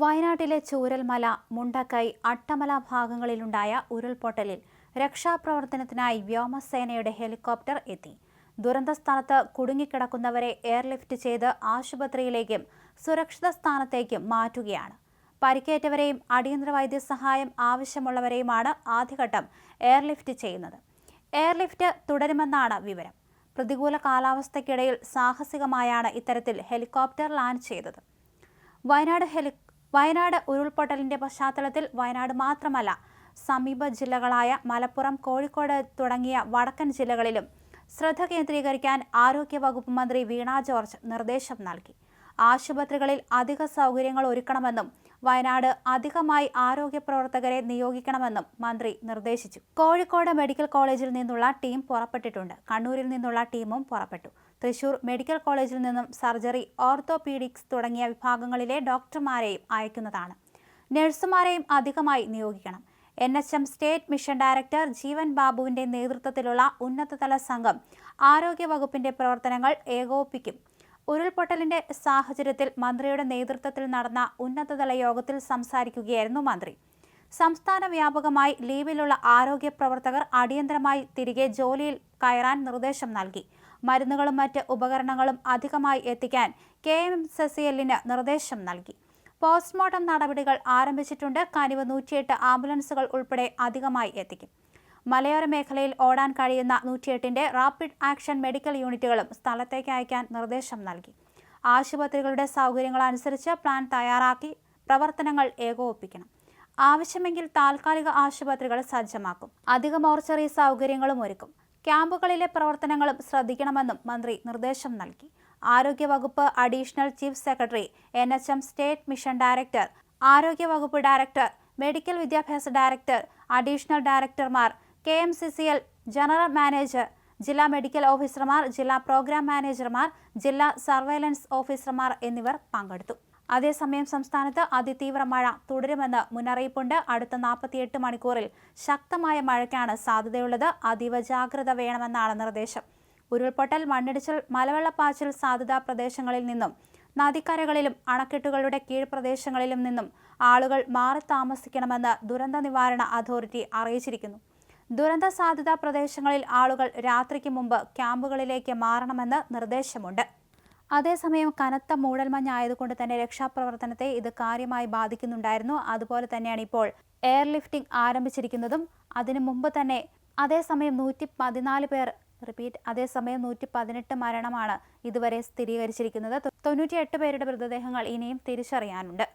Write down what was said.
വയനാട്ടിലെ ചൂരൽമല മുണ്ടക്കൈ അട്ടമല ഭാഗങ്ങളിലുണ്ടായ ഉരുൾപൊട്ടലിൽ രക്ഷാപ്രവർത്തനത്തിനായി വ്യോമസേനയുടെ ഹെലികോപ്റ്റർ എത്തി. ദുരന്ത സ്ഥലത്ത് കുടുങ്ങിക്കിടക്കുന്നവരെ എയർലിഫ്റ്റ് ചെയ്ത് ആശുപത്രിയിലേക്കും സുരക്ഷിത സ്ഥാനത്തേക്കും മാറ്റുകയാണ്. പരിക്കേറ്റവരെയും അടിയന്തര വൈദ്യസഹായം ആവശ്യമുള്ളവരെയുമാണ് ആദ്യഘട്ടം എയർലിഫ്റ്റ് ചെയ്യുന്നത്. എയർലിഫ്റ്റ് തുടരുമെന്നാണ് വിവരം. പ്രതികൂല കാലാവസ്ഥയ്ക്കിടയിൽ സാഹസികമായാണ് ഇത്തരത്തിൽ ഹെലികോപ്റ്റർ ലാൻഡ് ചെയ്തത്. വയനാട് ഹെലി വയനാട് ഉരുൾപൊട്ടലിന്റെ പശ്ചാത്തലത്തിൽ വയനാട് മാത്രമല്ല സമീപ ജില്ലകളായ മലപ്പുറം കോഴിക്കോട് തുടങ്ങിയ വടക്കൻ ജില്ലകളിലും ശ്രദ്ധ കേന്ദ്രീകരിക്കാൻ ആരോഗ്യവകുപ്പ് മന്ത്രി വീണ ജോർജ് നിർദ്ദേശം നൽകി. ആശുപത്രികളിൽ അധിക സൗകര്യങ്ങൾ ഒരുക്കണമെന്നും വയനാട് അധികമായി ആരോഗ്യ പ്രവർത്തകരെ നിയോഗിക്കണമെന്നും മന്ത്രി നിർദ്ദേശിച്ചു. കോഴിക്കോട് മെഡിക്കൽ കോളേജിൽ നിന്നുള്ള ടീം പുറപ്പെട്ടിട്ടുണ്ട്. കണ്ണൂരിൽ നിന്നുള്ള ടീമും പുറപ്പെട്ടു. തൃശൂർ മെഡിക്കൽ കോളേജിൽ നിന്നും സർജറി ഓർത്തോപീഡിക്സ് തുടങ്ങിയ വിഭാഗങ്ങളിലെ ഡോക്ടർമാരെയും അയക്കുന്നതാണ്. നഴ്സുമാരെയും അധികമായി നിയോഗിക്കണം. N H M state mission director Jeevan ബാബുവിന്റെ നേതൃത്വത്തിലുള്ള ഉന്നതതല സംഘം ആരോഗ്യ വകുപ്പിന്റെ പ്രവർത്തനങ്ങൾ ഏകോപിപ്പിക്കും. ഉരുൾപൊട്ടലിന്റെ സാഹചര്യത്തിൽ മന്ത്രിയുടെ നേതൃത്വത്തിൽ നടന്ന ഉന്നതതല യോഗത്തിൽ സംസാരിക്കുകയായിരുന്നു മന്ത്രി. സംസ്ഥാന വ്യാപകമായി ലീവിലുള്ള ആരോഗ്യ പ്രവർത്തകർ അടിയന്തരമായി തിരികെ ജോലിയിൽ കയറാൻ നിർദ്ദേശം നൽകി. മരുന്നുകളും മറ്റ് ഉപകരണങ്ങളും അധികമായി എത്തിക്കാൻ കെ എം എസ് നിർദ്ദേശം നൽകി. പോസ്റ്റ്മോർട്ടം നടപടികൾ ആരംഭിച്ചിട്ടുണ്ട്. കനിവ് നൂറ്റിയെട്ട് ആംബുലൻസുകൾ ഉൾപ്പെടെ അധികമായി എത്തിക്കും. മലയോര മേഖലയിൽ ഓടാൻ കഴിയുന്ന നൂറ്റിയെട്ടിന്റെ റാപ്പിഡ് ആക്ഷൻ മെഡിക്കൽ യൂണിറ്റുകളും സ്ഥലത്തേക്ക് അയക്കാൻ നിർദ്ദേശം നൽകി. ആശുപത്രികളുടെ സൗകര്യങ്ങൾ അനുസരിച്ച് പ്ലാൻ തയ്യാറാക്കി പ്രവർത്തനങ്ങൾ ഏകോപിപ്പിക്കണം. ആവശ്യമെങ്കിൽ താൽക്കാലിക ആശുപത്രികൾ സജ്ജമാക്കും. അധിക മോർച്ചറി സൗകര്യങ്ങളും ഒരുക്കും. ക്യാമ്പുകളിലെ പ്രവർത്തനങ്ങളും ശ്രദ്ധിക്കണമെന്നും മന്ത്രി നിർദ്ദേശം നൽകി. ആരോഗ്യവകുപ്പ് additional chief secretary N H M state mission director ആരോഗ്യവകുപ്പ് ഡയറക്ടർ മെഡിക്കൽ വിദ്യാഭ്യാസ director additional ഡയറക്ടർമാർ K M C C L general manager ജില്ലാ മെഡിക്കൽ ഓഫീസർമാർ ജില്ലാ പ്രോഗ്രാം മാനേജർമാർ ജില്ലാ സർവൈലൻസ് ഓഫീസർമാർ എന്നിവർ പങ്കെടുത്തു. അതേസമയം സംസ്ഥാനത്ത് അതിതീവ്ര മഴ തുടരുമെന്ന് മുന്നറിയിപ്പുണ്ട്. അടുത്ത നാൽപ്പത്തിയെട്ട് മണിക്കൂറിൽ ശക്തമായ മഴയ്ക്കാണ് സാധ്യതയുള്ളത്. അതീവ ജാഗ്രത വേണമെന്നാണ് നിർദ്ദേശം. ഉരുൾപൊട്ടൽ മണ്ണിടിച്ചിൽ മലവെള്ളപ്പാച്ചിൽ സാധ്യതാ പ്രദേശങ്ങളിൽ നിന്നും നദിക്കരകളിലും അണക്കെട്ടുകളുടെ കീഴ്പ്രദേശങ്ങളിലും നിന്നും ആളുകൾ മാറി താമസിക്കണമെന്ന് ദുരന്ത നിവാരണ അതോറിറ്റി അറിയിച്ചിരിക്കുന്നു. ദുരന്ത സാധ്യതാ പ്രദേശങ്ങളിൽ ആളുകൾ രാത്രിക്ക് മുമ്പ് ക്യാമ്പുകളിലേക്ക് മാറണമെന്ന് നിർദ്ദേശമുണ്ട്. അതേസമയം കനത്ത മൂടൽമഞ്ഞായതുകൊണ്ട് തന്നെ രക്ഷാപ്രവർത്തനത്തെ ഇത് കാര്യമായി ബാധിക്കുന്നുണ്ടായിരുന്നു. അതുപോലെ തന്നെയാണ് ഇപ്പോൾ എയർലിഫ്റ്റിംഗ് ആരംഭിച്ചിരിക്കുന്നതും. അതിനു മുമ്പ് തന്നെ അതേസമയം നൂറ്റി പതിനാല് പേർ റിപ്പീറ്റ് അതേസമയം നൂറ്റി പതിനെട്ട് മരണമാണ് ഇതുവരെ സ്ഥിരീകരിച്ചിരിക്കുന്നത്. തൊണ്ണൂറ്റിയെട്ട് പേരുടെ മൃതദേഹങ്ങൾ ഇനിയും തിരിച്ചറിയാനുണ്ട്.